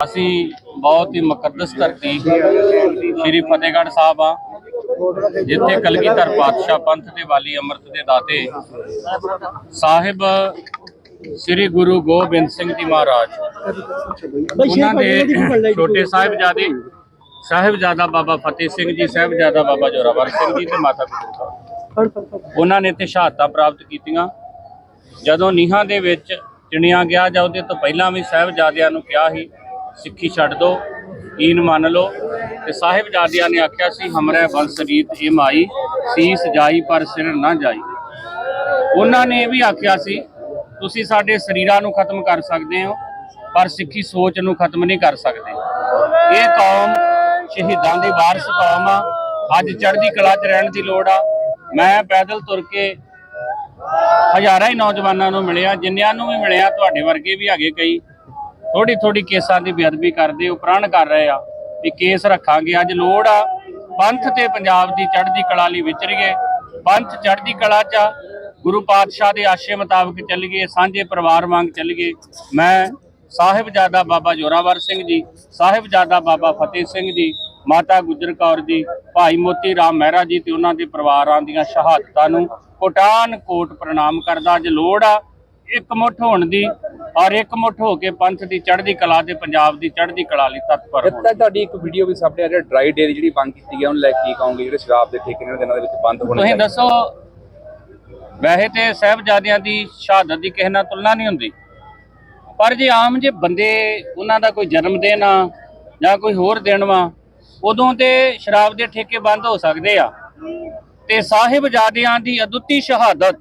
ਅਸੀਂ ਬਹੁਤ ਹੀ ਮੁਕੱਦਸ ਧਰਤੀ ਸ੍ਰੀ ਫਤਿਹਗੜ੍ਹ ਸਾਹਿਬ ਆ ਜਿੱਥੇ ਕਲਗੀਧਰ ਪਾਤਸ਼ਾਹ ਪੰਥ ਦੇ ਵਾਲੀ ਅੰਮ੍ਰਿਤ ਦੇ ਦਾਤੇ ਸਾਹਿਬ ਸ੍ਰੀ ਗੁਰੂ ਗੋਬਿੰਦ ਸਿੰਘ ਜੀ ਮਹਾਰਾਜ। ਉਹਨਾਂ ਦੇ ਛੋਟੇ ਸਾਹਿਬਜ਼ਾਦੇ ਸਾਹਿਬਜ਼ਾਦਾ ਬਾਬਾ ਫਤਿਹ ਸਿੰਘ ਜੀ ਸਾਹਿਬਜ਼ਾਦਾ ਬਾਬਾ ਜੋਰਾਵਰ ਸਿੰਘ ਜੀ ਤੇ ਮਾਤਾ ਗੁਜਰ ਕੌਰ। ਉਹਨਾਂ ਨੇ ਤੇ ਸ਼ਹਾਦਤਾਂ ਪ੍ਰਾਪਤ ਕੀਤੀਆਂ। ਜਦੋਂ ਨੀਹਾਂ ਦੇ ਵਿੱਚ ਚਿਣਿਆ ਗਿਆ ਜਾਂ ਉਹਦੇ ਤੋਂ ਪਹਿਲਾਂ ਵੀ ਸਾਹਿਬਜ਼ਾਦਿਆਂ ਨੂੰ ਕਿਹਾ ਸੀ ਸਿੱਖੀ ਛੱਡ ਦੋ ਈਨ ਮੰਨ ਲਓ। ਤੇ ਸਾਹਿਬਜ਼ਾਦਿਆਂ ਨੇ ਆਖਿਆ ਸੀ, ਹਮਰੇ ਬੰਸ ਰੀਤ ਇਹ ਮਾਈ, ਸੀਸ ਜਾਈ ਪਰ ਸਿਰ ਨਾ ਜਾਈ। ਉਹਨਾਂ ਨੇ ਇਹ ਵੀ ਆਖਿਆ ਸੀ, ਤੁਸੀਂ ਸਾਡੇ ਸਰੀਰਾਂ ਨੂੰ ਖਤਮ ਕਰ ਸਕਦੇ ਹੋ, ਪਰ ਸਿੱਖੀ ਸੋਚ ਨੂੰ ਖਤਮ ਨਹੀਂ ਕਰ ਸਕਦੇ। ਇਹ ਕੌਮ ਸ਼ਹੀਦਾਂ ਦੀ ਵਾਰਸ ਕੌਮ ਆ। ਅੱਜ ਚੜ੍ਹਦੀ ਕਲਾ 'ਚ ਰਹਿਣ ਦੀ ਲੋੜ ਆ। ਮੈਂ ਪੈਦਲ ਤੁਰ ਕੇ ਹਜ਼ਾਰਾਂ ਹੀ ਨੌਜਵਾਨਾਂ ਨੂੰ ਮਿਲਿਆ, ਜਿੰਨਿਆਂ ਨੂੰ ਵੀ ਮਿਲਿਆ, ਤੁਹਾਡੇ ਵਰਗੇ ਵੀ ਹੈਗੇ ਕਈ। ਥੋੜੀ ਥੋੜੀ ਕੇਸਾਂ ਦੀ ਬੇਅਦਬੀ ਕਰਦੇ, ਉਹ ਪ੍ਰਣ ਕਰ ਰਹੇ ਆ ਵੀ ਕੇਸ ਰੱਖਾਂਗੇ। ਅੱਜ ਲੋੜ ਆ, ਪੰਥ ਤੇ ਪੰਜਾਬ ਦੀ ਚੜ੍ਹਦੀ ਕਲਾ ਲਈ ਵਿਚਰੀਏ। ਪੰਥ ਚੜ੍ਹਦੀ ਕਲਾ ਚ ਆ। ਗੁਰੂ ਪਾਤਸ਼ਾਹ ਦੇ ਆਸ਼ੇ ਮੁਤਾਬਕ ਚੱਲੀਏ, ਸਾਂਝੇ ਪਰਿਵਾਰ ਵਾਂਗ ਚੱਲੀਏ। ਮੈਂ ਸਾਹਿਬਜ਼ਾਦਾ ਬਾਬਾ ਜੋਰਾਵਰ ਸਿੰਘ ਜੀ, ਸਾਹਿਬਜ਼ਾਦਾ ਬਾਬਾ ਫਤਿਹ ਸਿੰਘ ਜੀ, ਮਾਤਾ ਗੁਜਰ ਕੌਰ ਜੀ, ਭਾਈ ਮੋਤੀ ਰਾਮ ਮਹਿਰਾ ਜੀ ਤੇ ਉਹਨਾਂ ਦੇ ਪਰਿਵਾਰਾਂ ਦੀਆਂ ਸ਼ਹਾਦਤਾਂ ਨੂੰ ਕੋਟਾਨ ਕੋਟ ਪ੍ਰਣਾਮ ਕਰਦਾ। ਅੱਜ ਲੋੜ ਆ, ਇੱਕ ਮੁੱਠ ਹੋਣ ਦੀ ਔਰ ਇੱਕ ਮੁੱਠ ਹੋ ਕੇ ਪੰਥ ਦੀ ਚੜ੍ਹਦੀ ਕਲਾ ਤੇ ਪੰਜਾਬ ਦੀ ਚੜ੍ਹਦੀ ਕਲਾ ਲਈ ਤਤਪਰ ਹੋਣ ਤੁਹਾਡੀ ਇੱਕ ਵੀਡੀਓ ਵੀ ਸਾਹਮਣੇ ਆ ਰਿਹਾ ਡਰਾਈ ਡੇ ਦੀ ਜਿਹੜੀ ਬੰਦ ਕੀਤੀ ਗਈ ਉਹਨੂੰ ਲੈ ਕੇ ਕਹੋਗੇ? ਜਿਹੜੇ ਸ਼ਰਾਬ ਦੇ ਠੇਕੇ ਨੇ ਦਿਨਾਂ ਦੇ ਵਿੱਚ ਬੰਦ ਹੋਣੇ ਤੁਸੀਂ ਦੱਸੋ ਵੈਸੇ ਤੇ ਸਾਹਿਬਜ਼ਾਦਿਆਂ ਦੀ ਸ਼ਹਾਦਤ ਦੀ ਕਿਸੇ ਨਾਲ ਤੁਲਨਾ ਨਹੀਂ ਹੁੰਦੀ। ਪਰ ਜੇ ਆਮ ਜੇ ਬੰਦੇ ਉਹਨਾਂ ਦਾ ਕੋਈ ਜਨਮ ਦਿਨ ਆ ਜਾਂ ਕੋਈ ਹੋਰ ਦਿਨ ਵਾ ਉਦੋਂ ਤੇ ਸ਼ਰਾਬ ਦੇ ਠੇਕੇ ਬੰਦ ਹੋ ਸਕਦੇ ਆ। ਤੇ ਸਾਹਿਬਜ਼ਾਦਿਆਂ ਦੀ ਅਦੁੱਤੀ ਸ਼ਹਾਦਤ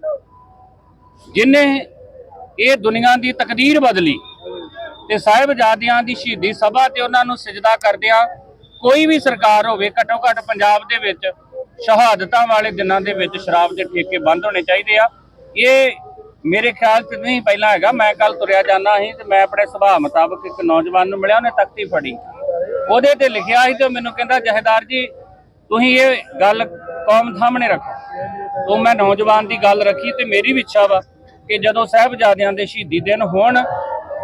ਜਿਨੇ ਇਹ ਦੁਨੀਆ ਦੀ ਤਕਦੀਰ ਬਦਲੀ। ਤੇ ਸਾਹਿਬਜ਼ਾਦਿਆਂ ਦੀ ਸ਼ਹੀਦੀ ਸਭਾ ਤੇ ਉਹਨਾਂ ਨੂੰ ਸਜਦਾ ਕਰਦਿਆਂ ਕੋਈ ਵੀ ਸਰਕਾਰ ਹੋਵੇ, ਘੱਟੋ ਘੱਟ ਪੰਜਾਬ ਦੇ ਵਿੱਚ ਸ਼ਹਾਦਤਾਂ ਵਾਲੇ ਦਿਨਾਂ ਦੇ ਵਿੱਚ ਸ਼ਰਾਬ ਦੇ ਠੇਕੇ ਬੰਦ ਹੋਣੇ ਚਾਹੀਦੇ ਆ। ਇਹ ਮੇਰੇ ਖਿਆਲ 'ਚ ਨਹੀਂ ਪਹਿਲਾਂ ਹੈਗਾ। ਮੈਂ ਕੱਲ ਤੁਰਿਆ ਜਾਂਦਾ ਸੀ ਤੇ ਮੈਂ ਆਪਣੇ ਸੁਭਾਅ ਮੁਤਾਬਕ ਇੱਕ ਨੌਜਵਾਨ ਨੂੰ ਮਿਲਿਆ, ਉਹਨੇ ਤਖਤੀ ਫੜੀ। ਉਹਦੇ ਤੇ ਲਿਖਿਆ ਸੀ ਤੇ ਮੈਨੂੰ ਕਹਿੰਦਾ, ਜਹੇਦਾਰ ਜੀ, ਤੁਸੀਂ ਇਹ ਗੱਲ ਕੌਮ ਸਾਹਮਣੇ ਰੱਖੋ। ਤੋਂ ਮੈਂ ਨੌਜਵਾਨ ਦੀ ਗੱਲ ਰੱਖੀ ਤੇ ਮੇਰੀ ਵੀ ਇੱਛਾ ਵਾ ਕਿ ਜਦੋਂ ਸਾਹਿਬਜ਼ਾਦਿਆਂ ਦੇ ਸ਼ਹੀਦੀ ਦਿਨ ਹੋਣ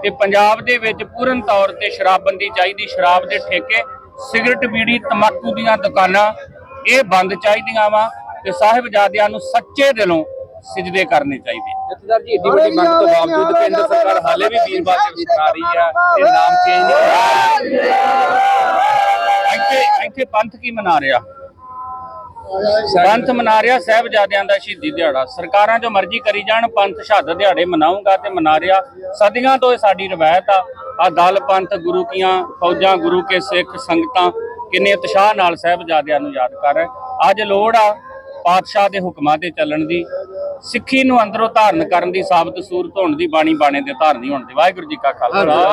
ਤੇ ਪੰਜਾਬ ਦੇ ਵਿੱਚ ਪੂਰਨ ਤੌਰ ਤੇ ਸ਼ਰਾਬਬੰਦੀ ਚਾਹੀਦੀ ਸ਼ਰਾਬ ਦੇ ਠੇਕੇ ਸਿਗਰਟ ਬੀੜੀ ਤਮਾਕੂ ਦੀਆਂ ਦੁਕਾਨਾਂ ਇਹ ਬੰਦ ਚਾਹੀਦੀਆਂ ਵਾ ਤੇ ਸਾਹਿਬਜ਼ਾਦਿਆਂ ਨੂੰ ਸੱਚੇ ਦਿਲੋਂ ਸਿਜਦੇ ਕਰਨੇ ਚਾਹੀਦੇ। ਜਥੇਦਾਰ ਜੀ ਏਡੀ ਵੱਡੀ ਮੰਗ ਤੋਂ ਬਾਵਜੂਦ ਕੇਂਦਰ ਸਰਕਾਰ ਹਾਲੇ ਵੀ ਵੀਰਵਾਰ ਦੇ ਵਿੱਚ ਆ ਰਹੀ ਹੈ ਤੇ ਨਾਮ ਚੇਂਜ ਨਹੀਂ ਹੋਇਆ ਇੱਥੇ ਇੱਥੇ ਪੰਥ ਕੀ ਮਨਾ ਰਿਹਾ? ਪੰਥ ਮਨਾ ਰਿਹਾ ਸਾਹਿਬਜ਼ਾਦਿਆਂ ਦਾ ਸ਼ਹੀਦੀ ਦਿਹਾੜਾ। ਸਰਕਾਰਾਂ ਜੋ ਮਰਜ਼ੀ ਕਰੀ ਜਾਣ, ਪੰਥ ਸ਼ਹਾਦਤ ਦਿਹਾੜੇ ਮਨਾਉਂਗਾ ਤੇ ਮਨਾ ਰਿਹਾ। ਸਦੀਆਂ ਤੋਂ ਇਹ ਸਾਡੀ ਰਵਾਇਤ ਆ। ਆ ਦਲ, ਪੰਥ, ਗੁਰੂ ਕੀਆਂ, ਫੌਜਾਂ, ਗੁਰੂ ਕੇ ਸਿੱਖ ਸੰਗਤਾਂ ਕਿੰਨੇ ਉਤਸ਼ਾਹ ਨਾਲ ਸਾਹਿਬਜ਼ਾਦਿਆਂ ਨੂੰ ਯਾਦ ਕਰ ਰਹੇ। ਅੱਜ ਲੋੜ ਆ ਪਾਤਸ਼ਾਹ ਦੇ ਹੁਕਮਾਂ ਤੇ ਚੱਲਣ ਦੀ। ਸਿੱਖੀ ਨੂੰ ਅੰਦਰੋਂ ਧਾਰਨ ਕਰਨ ਦੀ, ਸਾਬਤ ਸੂਰਤ ਹੋਣ ਦੀ ਬਾਣੀ ਬਾਣੇ ਦੇ ਧਾਰਨੀ ਹੋਣ ਦੀ ਵਾਹਿਗੁਰੂ ਜੀ ਕਾ ਖਾਲਸਾ।